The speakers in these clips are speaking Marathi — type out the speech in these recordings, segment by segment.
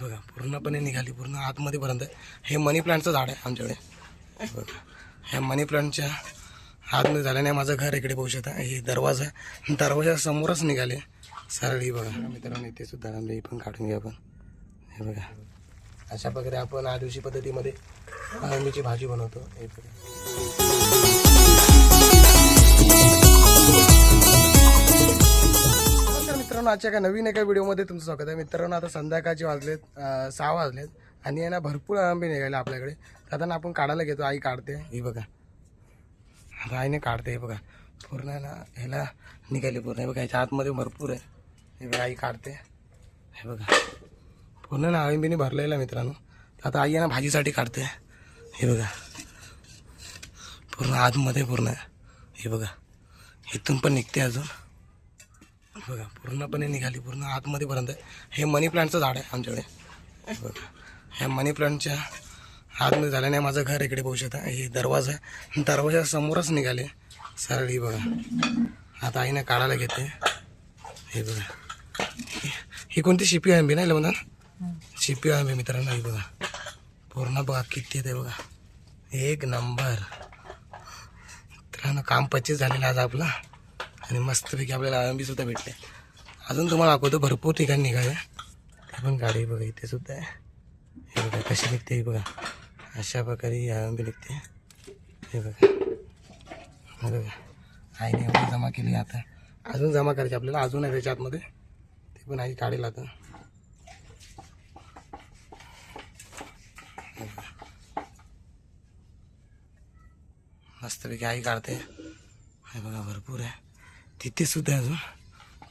बघा पूर्णपणे निघाली पूर्ण आतमध्ये पर्यंत. हे मनी प्लांटचं झाड आहे आमच्याकडे. बघा ह्या मनी प्लांटच्या आतमध्ये झाल्याने माझं घर इकडे पाहू शकता. हे दरवाजा दरवाजासमोरच दरवाजा समोरच निघाले. सरळी बघा. मित्रांनो इथे सुद्धा आम्ही पण काढून घ्या आपण. हे बघा. अशा प्रकारे आपण आदिवशी पद्धतीमध्ये आंब्याची भाजी बनवतो. हे बघा. मित्रांनो आजच्या एका नवीन एका व्हिडिओमध्ये तुमचं स्वागत आहे. मित्रांनो आता संध्याकाळचे वाजलेत सहा वाजलेत आणि आहे ना भरपूर आंबे निघाले आपल्याकडे. आता ना आपण काढायला घेतो. आई काढते. हे बघा. आता आईने काढते हे बघा. पूर्ण आहे ना ह्याला निघाले पूर्ण. हे बघा ह्याच्या आतमध्ये भरपूर आहे. हे बघा आई काढते. हे बघा. पूर्ण ना आळंबीने भरलेलं मित्रांनो. आता आई आहे ना भाजीसाठी काढते. हे बघा. पूर्ण आतमध्ये पूर्ण हे बघा. इथून पण निघते अजून. बघा पूर्णपणे निघाली पूर्ण आतमध्ये पर्यंत. हे मनी प्लांटचं झाड आहे आमच्याकडे. बघा ह्या मनी प्लांटच्या आतमध्ये झाल्याने माझं घर इकडे पाहू शकता. हे दरवाजा आहे. दरवाजा समोरच निघाले. सरळी बघा. आता आईने काढायला घेते हे बघा. ही- कोणती शिपी आंबी नाही म्हणा शिपी आंबी मित्रांनो ही बघा. पूर्ण बघा किती येते बघा. एक नंबर. मित्रांनो काम पच्चीस झालेलं आज आपलं. आणि मस्तपैकी आपल्याला आळंबीसुद्धा भेटले. अजून तुम्हाला दाखवतो भरपूर ठिकाणी निघाले ते पण गाडी बघा इथे सुद्धा आहे. हे बघा कशी निघते हे बघा. अशा प्रकारे ही आळंबी निघते. हे बघा. बघा. आईने एवढी जमा केली आता. अजून जमा करायची आपल्याला अजून आहे त्याच्या आतमध्ये ते पण आई काढेल आता. मस्तपैकी आई काढते. हे बघा भरपूर आहे. तिथेसुद्धा आहे अजून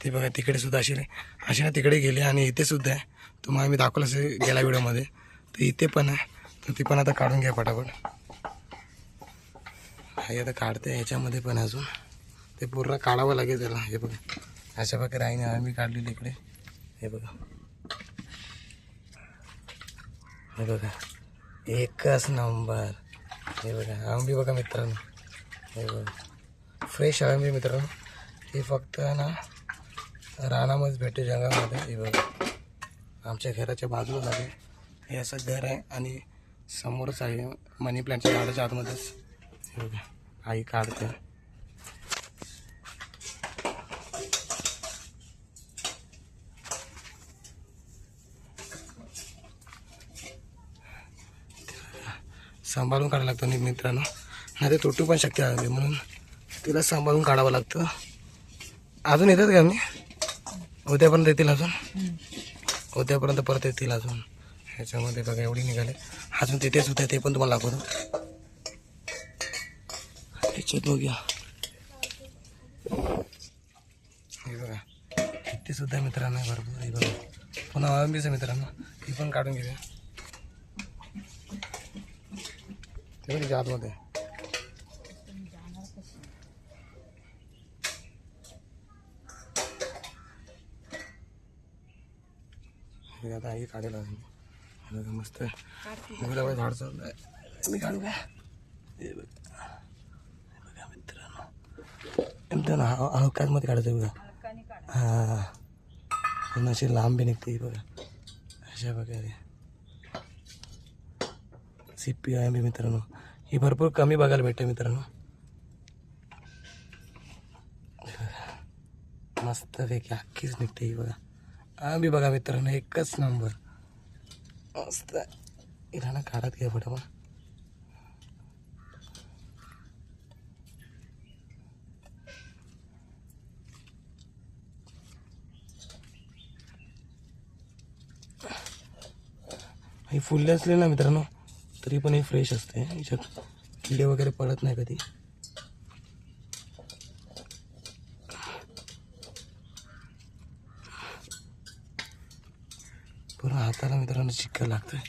ते बघा तिकडेसुद्धा अशी असे असे ना तिकडे गेले आणि इथेसुद्धा आहे. तुम्हाला मी दाखवलं असेल गेल्या व्हिडिओमध्ये. तर इथे पण आहे. तर ती पण आता काढून घ्या पटापट. आई आता काढते ह्याच्यामध्ये पण आहे अजून. ते पूर्ण काढावं लागेल त्याला. हे बघा. अशा प्रकारे आईने आम्ही काढलेली इकडे. हे बघा. हे बघा. एकच नंबर. हे बघा. आंबी बघा मित्रांनो. हे बघा. फ्रेश आंबी मित्रांनो. हे फक्त ना रानामध्येच भेटते जंगलामध्ये. हे बघा. आमच्या घराच्या बाजूला आहे. हे असं घर आहे आणि समोरच आहे मनी प्लांटच्या झाडाच्या आतमध्येच. हे बघा. आई काढते. सांभाळून काढावं लागतं मित्रांनो. नाही ते तुटू पण शक्य आहे म्हणून तिला सांभाळून काढावं लागतं. अजून येतात का आम्ही उद्यापर्यंत येतील अजून? उद्यापर्यंत परत येतील अजून. ह्याच्यामध्ये बघा एवढी निघाले. अजून तिथेच होते ते पण तुम्हाला दाखवतो. त्याच्यात बघूया. हे बघा इथे सुद्धा मित्रांनो भरपूर. हे बघा पुन्हा आंबीचं मित्रांनो. ही पण काढून घेऊया. ते आतमध्ये हे आता आई काढायला हे मस्त गुलाबाचं झाड चाललं आहे. मी काढू का? हे बघा. बघा मित्रांनो. एकदम हळकामध्ये काढायचं बघा. हां. अशी लांबी निघते ही बघा. अशा प्रकारे. सी पी आय बी मित्रांनो. ही भरपूर कमी बघायला भेटते मित्रांनो. मस्त पैकी अख्खीच निघते ही बघा. आंबी बघा मित्रांनो एकच नंबर मस्त. इराणा काढत घ्या फटाफट ही फुलले असले ना मित्रांनो तरी पण हे फ्रेश असते. याच्यात किडे वगैरे पडत नाही कधी. त्याला मित्रांनो चिक्क लागतोय.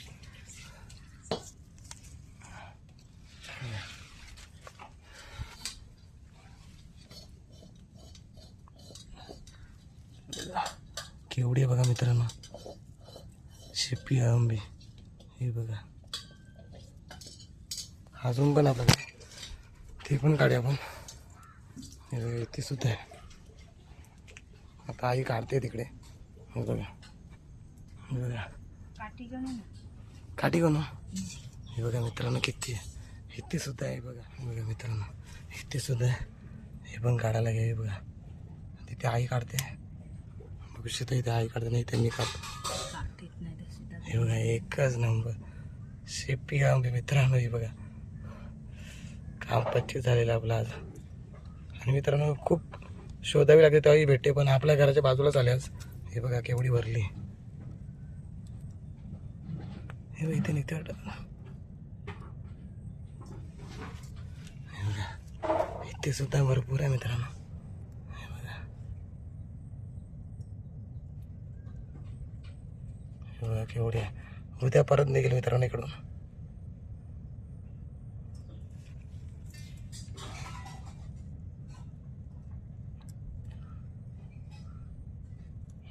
केवढी आहे बघा मित्रांनो. शेपी आंबे हे बघा. अजून पण आपल्याला ते पण काढूया आपण. ते सुद्धा आहे. आता आई काढते तिकडे. बघा. बघा. काठी कोण हे बघा मित्रांनो किती आहे इथे सुद्धा आहे बघा. बघा मित्रांनो इथे सुद्धा आहे. हे पण काढायला घ्या हे बघा. तिथे आई काढते. बघू शकता इथे आई काढते नाही काढतो. नाही तर सीधा हे बघा एकच नंबर. शेपी आंबे मित्रांनो हे बघा. काम पच्चीस झालेलं आपलं आज. आणि मित्रांनो खूप शोधावी लागते तेव्हाही भेटते पण आपल्या घराच्या बाजूलाच आले आज हे बघा केवढी भरली. हे इथे निघते वाटत. इथे सुद्धा भरपूर आहे मित्रांनो. हे बघा. हे बघा केवढी आहे. उद्या परत निघेल मित्रांनो इकडून.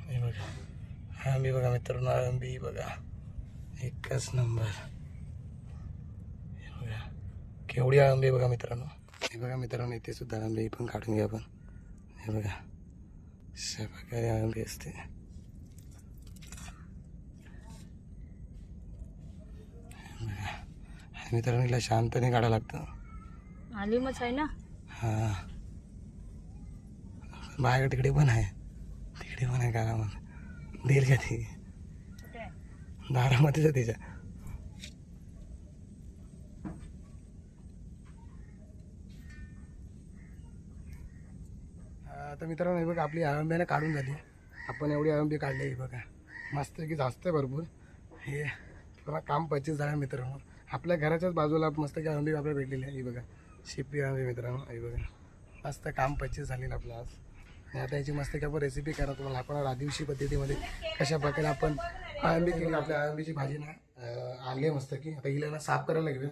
हे बघा आंबी बघा मित्रांनो आंबी बघा. एकच नंबर. हे बघा. केवढी आंबे बघा मित्रांनो. हे बघा मित्रांनो इथे सुद्धा आंबे पण काढून घ्या आपण. हे बघा. अशा प्रकारे आंबे असते. मित्रांनो हिला शांतने काढावं लागतं. आलिमच आहे ना? हा. माझ्याकडे तिकडे पण आहे. तिकडे पण आहे घरामध्ये देईल का ती? दारामध्येच आहे तिच्या. आता मित्रांनो हे बघा आपली अळंब्याने काढून झाली. आपण एवढी अळंबी काढली आहे बघा. मस्त की जास्त आहे भरपूर. हे थोडा काम पच्चीस झालं मित्रांनो. आपल्या घराच्याच बाजूला मस्त की अळंबी आपल्याला भेटलेली आहे. बघा. शिपी आळंबी मित्रांनो ही बघा. मस्त काम पचीस झालेलं आपलं आज. आता याची मस्त की आपण रेसिपी करा तुम्हाला. आपण रादिवशी पद्धतीमध्ये कशा प्रकारे आपण अळंबी केली आपल्या अळंबीची भाजी ना आणली आहे मस्त की. आता हिला ना साफ करायला लागेल.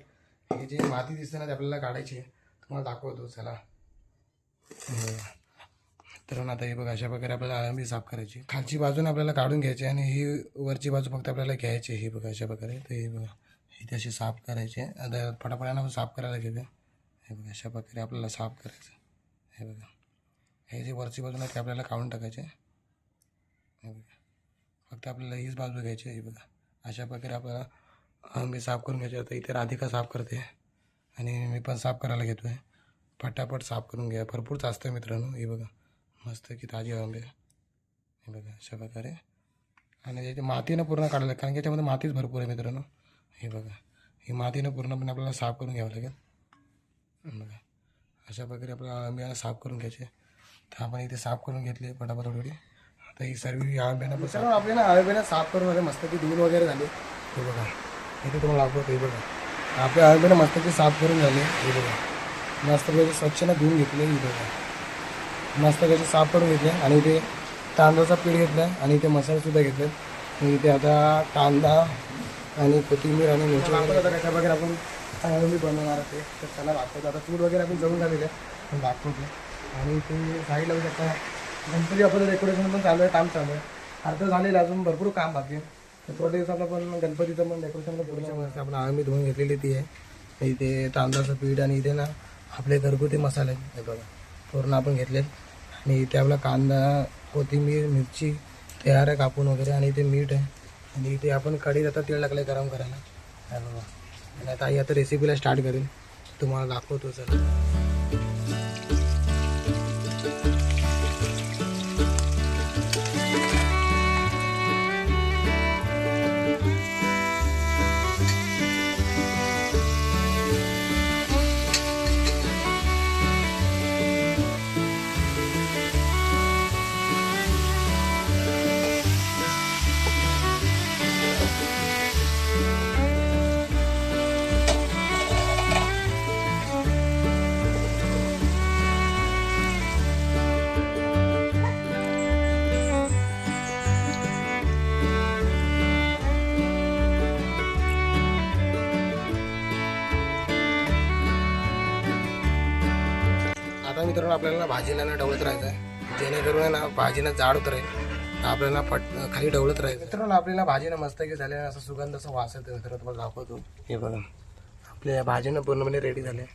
ही जी माती दिसते ना ते आपल्याला काढायची आहे. तुम्हाला दाखवतो चला. तर आता हे बघा अशा प्रकारे आपल्याला अळंबी साफ करायची खालची बाजून आपल्याला काढून घ्यायची आणि ही वरची बाजू फक्त आपल्याला घ्यायची ही बघा अशा प्रकारे. तर हे बघा ही अशी साफ करायची आता फटाफटानं साफ करायला घेऊया हे बघा अशा प्रकारे आपल्याला साफ करायचं हे बघा. हे जे वरची बाजू नाही ते आपल्याला काढून टाकायचे. हे बघा. फक्त आपल्याला हीच बाजू घ्यायची आहे, बघा. अशा प्रकारे आपल्याला मी साफ करून घ्यायचे. आता इथे राधिका साफ करते. आणि मी पण साफ करायला घेतो आहे फटाफट साफ करून घ्या. भरपूर जास्त आहे मित्रांनो. हे बघा. मस्त की ताजी आंबे. हे बघा अशा प्रकारे. आणि त्याची मातीनं पूर्ण काढायला लागेल कारण की याच्यामध्ये मातीच भरपूर आहे मित्रांनो. हे बघा. ही मातीनं पूर्णपणे आपल्याला साफ करून घ्यावं लागेल. बघा. अशा प्रकारे आपल्याला आंब्याला साफ करून घ्यायचे. तर आपण इथे साफ करून घेतले फटाफट थोडी आता ही सर्व या आंब्यानं पण आपल्या ना आंब्यानं साफ करून वगैरे मस्त की धुवून वगैरे झाले. हे बघा इथे तुम्हाला दाखवतो हे बघा. आपल्या आंब्यानं मस्त की साफ करून झाले हे बघा. मस्त पैकी स्वच्छनं धुवून घेतले हे बघा. मस्त साफ करून घेतले आणि इथे तांदळाचा पीठ घेतला आणि इथे मसालेसुद्धा घेतले. आणि इथे आता कांदा आणि कोथिंबीर आणि मिरची वगैरे. कशा आपण मी बनवणार आहे तर त्याला दाखवतो आता तूर वगैरे आपण जळून झालेले आहे. पण दाखवतो. आणि ते साईडला लावू शकता गणपती आपलं डेकोरेशन पण चालू आहे काम चालू आहे. अर्ध झालेलं अजून भरपूर काम बाकी आहे. तर थोड्या दिवसात आपण गणपतीचं पण डेकोरेशन पूर्ण आपण आम्ही धुवून घेतलेली ती आहे. इथे तांदळाचं पीठ आणि इथे ना आपले घरगुती मसाले हे बघा पूर्ण आपण घेतले आणि इथे आपला कांदा कोथिंबीर मिरची तयार आहे कापून वगैरे आणि इथे मीठ आहे. आणि इथे आपण कढीत आता तेल टाकलं गरम करायला. आणि आता आई आता रेसिपीला स्टार्ट करेल. तुम्हाला दाखवतो सर मित्रांनो आपल्याला भाजीला ना डवळत राहायचं आहे. जेणेकरून ना भाजीनं जाड उतरेल आपल्याला पट खाली ढवळत राहायचं मित्रांनो आपल्याला भाजीनं मस्त की झाले असं सुगंध असं वास येतो मित्रांनो तुम्हाला दाखवतो. हे बघा. आपल्या भाजीनं पूर्णपणे रेडी झाले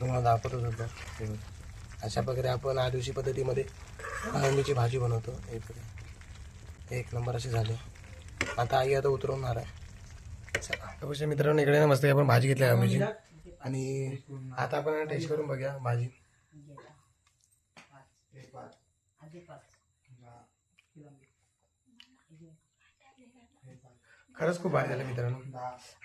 तुम्हाला दाखवतो सध्या अशा प्रकारे आपण आदिवशी पद्धतीमध्ये आंबीची भाजी बनवतो. हे बघा. एक नंबर असे झाले. आता आई आता उतरवणार आहे. चला. अवश्य मित्रांनो इकडे ना मस्त आपण भाजी घेतली आहे आणि आता आपण टेस्ट करून बघूया भाजी. खरंच खूप भारी झालं मित्रांनो.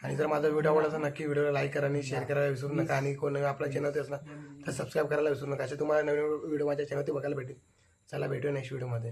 आणि जर माझा व्हिडिओ आवडला तर नक्की व्हिडिओला लाईक करा आणि शेअर करायला विसरू नका. आणि कोण आपला चॅनल असला तर सबस्क्राईब करायला विसरू नका. असे तुम्हाला नवीन व्हिडिओ माझ्या चॅनलवरती बघायला भेटेल. चला भेटूया नेक्स्ट व्हिडिओमध्ये